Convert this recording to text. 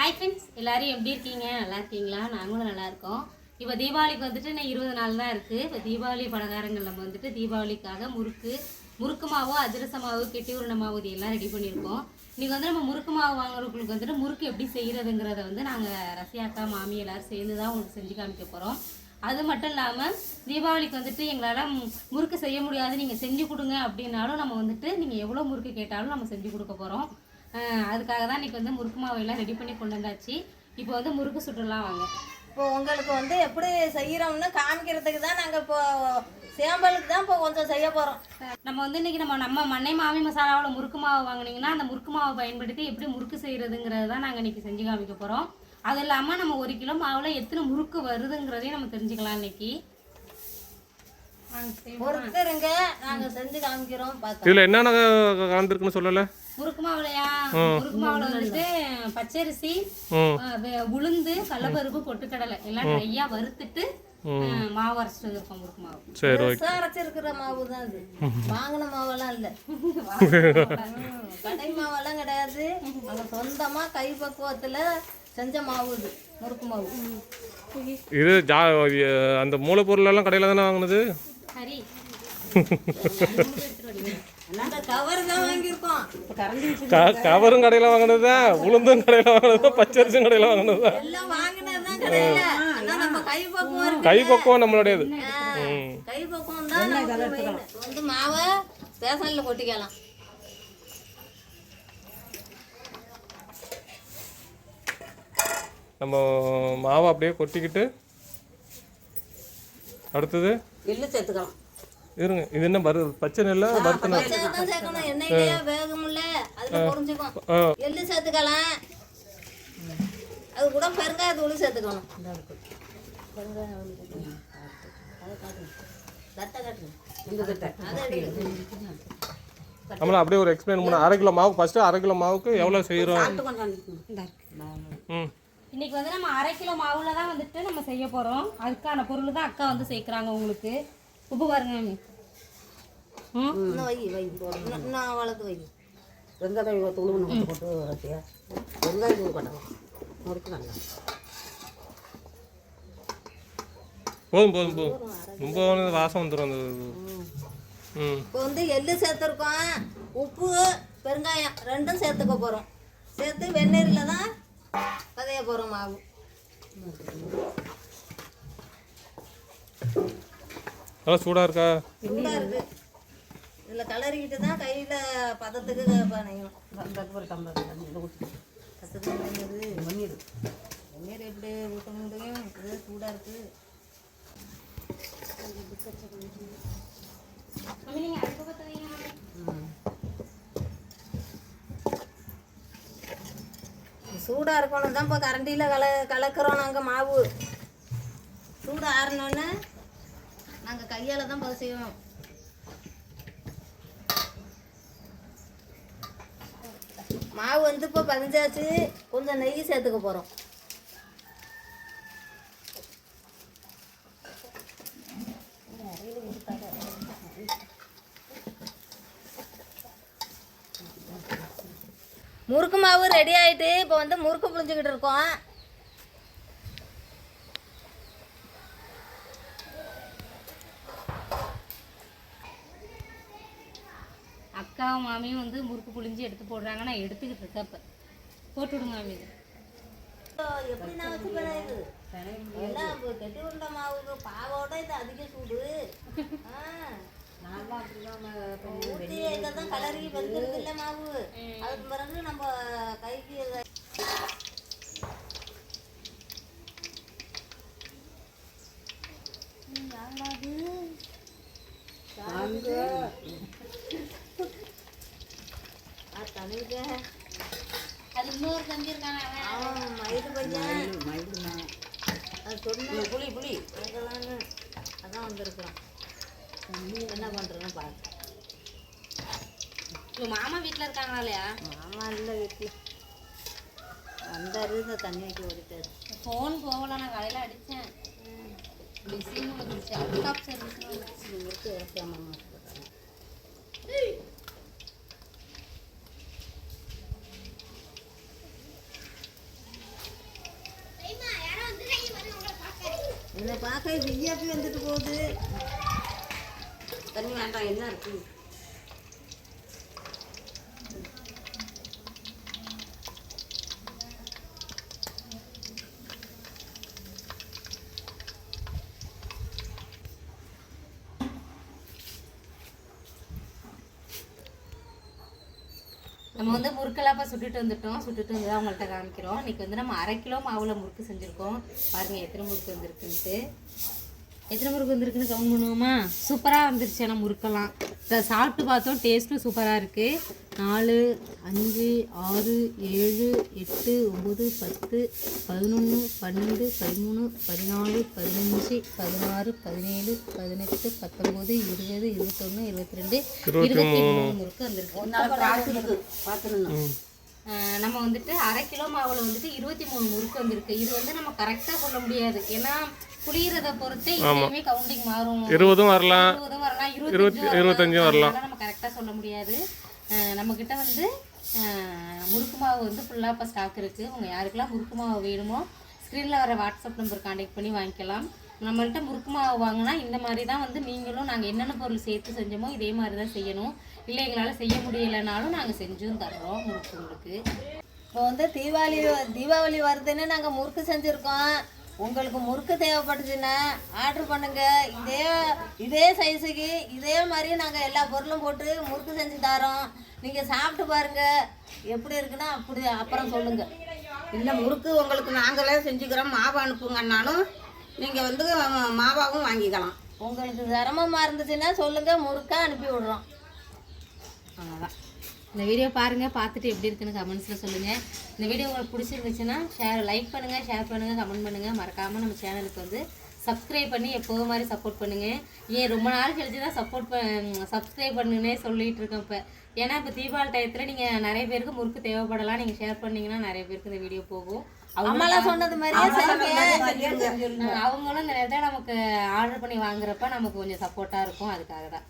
Hi friends எல்லோரும் எப்படி இருக்கீங்க? நல்லா இருக்கீங்களா? நாங்களும் நல்லா இருக்கோம். இப்போ தீபாவளிக்கு வந்துட்டு இன்னும் இருபது நாள் தான் இருக்குது இப்போ தீபாவளி பலகாரங்கள் நம்ம வந்துட்டு தீபாவளிக்காக முறுக்கு முறுக்கு மாவு அதிரச மாவு கெட்டி உருண்டை மாவு இது எல்லாம் ரெடி பண்ணியிருக்கோம். இன்றைக்கி வந்து நம்ம முறுக்கு மாவு வாங்குறவங்களுக்கு வந்துட்டு முறுக்கு எப்படி செய்கிறதுங்கிறத வந்து நாங்கள் ரசியாக்கா மாமி எல்லோரும் சேர்ந்து தான் உங்களுக்கு செஞ்சு காமிக்க போகிறோம் அது மட்டும் இல்லாமல் தீபாவளிக்கு வந்துட்டு எங்களால் முறுக்கு செய்ய முடியாது. நீங்கள் செஞ்சு கொடுங்க அப்படின்னாலும் நம்ம வந்துட்டு நீங்கள் எவ்வளோ முறுக்கு கேட்டாலும் நம்ம செஞ்சு கொடுக்க போகிறோம் அதுக்காக தான் இன்றைக்கி வந்து முறுக்கு மாவு எல்லாம் ரெடி பண்ணி கொண்டு வந்தாச்சு. இப்போ வந்து முறுக்கு சுட்டுலாம் வாங்க. இப்போ உங்களுக்கு வந்து எப்படி செய்கிறோம்னு காமிக்கிறதுக்கு தான் நாங்கள் இப்போ சேம்பலுக்கு தான் இப்போ கொஞ்சம் செய்ய போகிறோம் நம்ம வந்து இன்னைக்கு நம்ம நம்ம மண்ணை மாவி மசாலாவோட முறுக்கு மாவு வாங்குனீங்கன்னா அந்த முறுக்கு மாவை பயன்படுத்தி எப்படி முறுக்கு செய்கிறதுங்கிறது தான் நாங்கள் இன்னைக்கு செஞ்சு காமிக்க போகிறோம் அது இல்லாமல் நம்ம ஒரு கிலோ மாவில் எத்தனை முறுக்கு வருதுங்கிறதையும் நம்ம தெரிஞ்சுக்கலாம் இன்னைக்கு. பொறுத்துருங்க நாங்கள் செஞ்சு காமிக்கிறோம் இதில் என்னென்ன கலந்துருக்குன்னு சொல்லலை? முறுக்கு மாவுலையா முறுக்கு மாவுல வந்துட்டு பச்சரிசி உளுந்து கடலப்பருப்பு பொட்டுக்கடலை எல்லாம் ட்ரையா வறுத்துட்டு மாவு அரைச்சிட்டு வந்திருக்கோம் முறுக்கு மாவு சரி ஓகே. அரைச்சிருக்கிற மாவு தான் அது. வாங்கின மாவெல்லாம் இல்லை. கடை மாவெல்லாம் கிடையாது. நாங்கள் சொந்தமாக கை பக்குவத்தில் செஞ்ச மாவு இது முறுக்கு மாவு இது ஜா அந்த மூலப்பொருளெல்லாம் கடையில் தானே வாங்கினது? சரி கவரும் கடையில் வாங்கினது? தான் உளுந்தும் கடையில் வாங்கினது? தான் பச்சரிசும் கடையில் வாங்கினது? தான் எல்லாம் வாங்கினது தான் கடையில். ஆனால் நம்ம கை பக்குவம் இருக்கு கை பக்குவம் நம்மளுடையது ஸ்டேஷனில் கொட்டிக்கலாம். நம்ம மாவை அப்படியே கொட்டிக்கிட்டு அடுத்தது எள்ளு சேர்த்துக்கலாம். இருங்க. இது என்ன வறு பச்சை நெல்லை வறுத்து பச்சை தான் சேர்க்கணும். எண்ணெயிலேயே வேகும்ல அதில் பொரிஞ்சுக்கும் ஆ. எள்ளு சேர்த்துக்கலாம். அது கூட பெருங்காய தூள் சேர்த்துக்கணும். நம்மள அப்படியே ஒரு எக்ஸ்பிளைன் பண்ண. அரை கிலோ மாவு ஃபஸ்ட்டு அரை கிலோ மாவுக்கு எவ்வளோ செய்கிறோம் ம். இன்னைக்கு வந்து நம்ம அரை கிலோ மாவுல தான் வந்துட்டு நம்ம செய்ய போறோம். அதுக்கான பொருள் தான் அக்கா வந்து சேர்க்குறாங்க உங்களுக்கு. உப்பு பாருங்க. மாமி. இன்னும் வை வை இன்னும் வளர்த்து வை வெங்காயம் தூள் ஒன்று போட்டு வளர்த்தியா வெங்காயம் தூள் பண்ணலாம் முறுக்கு நல்லா. போதும் போதும் போதும். ரொம்ப வாசம் வந்துடும் அந்த இது. ம். இப்போ வந்து எள்ளு சேர்த்துருக்கோம். உப்பு பெருங்காயம் ரெண்டும் சேர்த்துக்க போகிறோம் சேர்த்து வெந்நீரில் தான் கதைய போகிறோம் மாவு. நல்லா சூடாக இருக்கா? சூடாக இருக்குது இதில் கலரிக்கிட்டு தான் கையில் பதத்துக்கு பணையணும் ஒரு டம்ளர் பணையிறது மண்ணீர் வெந்நீர். எப்படி ஊற்ற முடியும்? இது சூடாக இருக்குது பத்த மாமி. சூடாக இருக்கணும் தான் இப்போ கரண்டியில் கல கலக்கிறோம் நாங்கள் மாவு. சூடு ஆறினோன்னே நாங்கள் கையால் தான் பதிவு செய்வோம் மாவு வந்து இப்போ பதிஞ்சாச்சு. கொஞ்சம் நெய் சேர்த்துக்க போகிறோம் முறுக்கு மாவு ரெடி ஆயிட்டு இப்போ வந்து முறுக்கு புழிஞ்சுக்கிட்டு இருக்கோம். அக்காவும் மாமியும் வந்து முறுக்கு புளிஞ்சு எடுத்து போடுறாங்க. நான் எடுத்துக்கிட்டு இருக்கேன் இப்போ. போட்டு விடுங்க மாமி. எப்படி வச்சுக்கிறேன் இது எல்லாம் கெட்டி உருண்டை மாவுக்கு பாவோட இது அதிக சூடு. இதை தான் கலரி வந்துருது இல்லை மாவு. அதுக்கு பிறகு நம்ம கைக்கு யாருடா அது? இன்னொரு தம்பி இருக்காங்க அவன் மயிறு பையன் அது சொன்ன புளி புளி அங்கதானே. அதான் வந்திருக்கிறான். என்ன பண்ணுறேன்னு உங்க மாமா வீட்டில் இருக்காங்களா இல்லையா? மாமா இல்லை வீட்டில் வந்தாரு இந்த தண்ணி வைக்க ஓடிட்டாரு. ஃபோன் போகல நான் காலையில் அடித்தேன் பிஸின்னு வந்துருச்சு அவுட் சர்வீஸ்னு வந்துருச்சு இவருக்கு இறக்காம இதை வந்துட்டு போகுது. தண்ணி வேண்டாம் என்ன இருக்குது நம்ம வந்து முறுக்கெல்லாம் சுட்டுட்டு வந்துட்டோம். சுட்டுட்டு வந்து தான் உங்கள்கிட்ட காமிக்கிறோம். இன்னைக்கு வந்து நம்ம அரை கிலோ மாவுல முறுக்கு செஞ்சுருக்கோம். பாருங்க எத்தனை முறுக்கு வந்திருக்குன்ட்டு. எத்தனை முறுக்கு வந்திருக்குன்னு கவுன் பண்ணுவோமா? சூப்பராக வந்துருச்சு ஆனால் முறுக்கெல்லாம். இதை சாப்பிட்டு பார்த்தோம். டேஸ்ட்டும் சூப்பராக இருக்குது நாலு அஞ்சு ஆறு ஏழு எட்டு ஒம்பது பத்து பதினொன்று பன்னெண்டு பதிமூணு பதினாலு பதினஞ்சு பதினாறு பதினேழு பதினெட்டு பத்தொம்போது இருபது இருபத்தொன்று இருபத்தி ரெண்டு இருபத்தி மூணு. முறுக்கு வந்திருக்கு நம்ம வந்துட்டு அரை கிலோ மாவுல வந்துட்டு இருபத்தி மூணு முறுக்கு வந்திருக்கு. இது வந்து நம்ம கரெக்டாக சொல்ல முடியாது. ஏன்னா புளியறத பொறுத்து இதுலையுமே கவுண்டிங் மாறும். இருபதும் வரலாம். இருபதும் வரலாம் இருபத்தி இருபத்தி இருபத்தஞ்சும் வரலாம். நம்ம கரெக்டாக சொல்ல முடியாது. ஆஹ் நம்ம கிட்ட வந்து முறுக்கு மாவு வந்து ஃபுல்லாக இப்போ ஸ்டாக் இருக்குது உங்கள் யாருக்கெல்லாம் முறுக்கு மாவு வேணுமோ ஸ்க்ரீனில் வர வாட்ஸ்அப் நம்பர் கான்டாக்ட் பண்ணி வாங்கிக்கலாம். நம்மள்ட்ட முறுக்கு மாவு வாங்கினா இந்த மாதிரி தான் வந்து நீங்களும் நாங்கள் என்னென்ன பொருள் சேர்த்து செஞ்சோமோ இதே மாதிரி தான் செய்யணும். இல்லை எங்களால் செய்ய முடியலைனாலும் நாங்கள் செஞ்சும் தர்றோம் முறுக்கு உங்களுக்கு. இப்போ வந்து தீபாவளி தீபாவளி வருதுன்னு நாங்கள் முறுக்கு செஞ்சுருக்கோம். உங்களுக்கு முறுக்கு தேவைப்பட்டுச்சுன்னா ஆர்டர் பண்ணுங்க. இதே இதே சைஸுக்கு இதே மாதிரி நாங்கள் எல்லா பொருளும் போட்டு முறுக்கு செஞ்சு தரோம். நீங்கள் சாப்பிட்டு பாருங்க. எப்படி இருக்குன்னா அப்படி அப்புறம் சொல்லுங்க. இல்லை முறுக்கு உங்களுக்கு நாங்களே செஞ்சுக்கிறோம். மாவு அனுப்புங்கன்னாலும் நீங்கள் வந்து மாவாவும் வாங்கிக்கலாம். உங்களுக்கு சிரமமாக இருந்துச்சுன்னா சொல்லுங்க. முறுக்கா அனுப்பி விடுறோம். அவ்வளோதான் இந்த வீடியோ பாருங்கள் பார்த்துட்டு எப்படி இருக்குன்னு கமெண்ட்ஸில் சொல்லுங்கள் இந்த வீடியோ உங்களுக்கு பிடிச்சிருந்துச்சுன்னா ஷேர் லைக் பண்ணுங்கள் ஷேர் பண்ணுங்கள் கமெண்ட் பண்ணுங்கள் மறக்காமல் நம்ம சேனலுக்கு வந்து சப்ஸ்கிரைப் பண்ணி எப்போவும் மாதிரி சப்போர்ட் பண்ணுங்கள் ஏன் ரொம்ப நாள் கழிச்சு தான் சப்போர்ட் சப்ஸ்கிரைப் பண்ணுன்னே சொல்லிட்டு இருக்கேன் இப்போ. ஏன்னா இப்போ தீபாவளி டயத்தில் நீங்கள் நிறைய பேருக்கு முறுக்கு தேவைப்படலாம். நீங்கள் ஷேர் பண்ணீங்கன்னா நிறைய பேருக்கு இந்த வீடியோ போகும். அம்மாலாம் சொன்னது மாதிரியே அவங்களும் இந்த நேரத்தில் நமக்கு ஆர்டர் பண்ணி வாங்குறப்ப நமக்கு கொஞ்சம் சப்போர்ட்டாக இருக்கும். அதுக்காக தான்.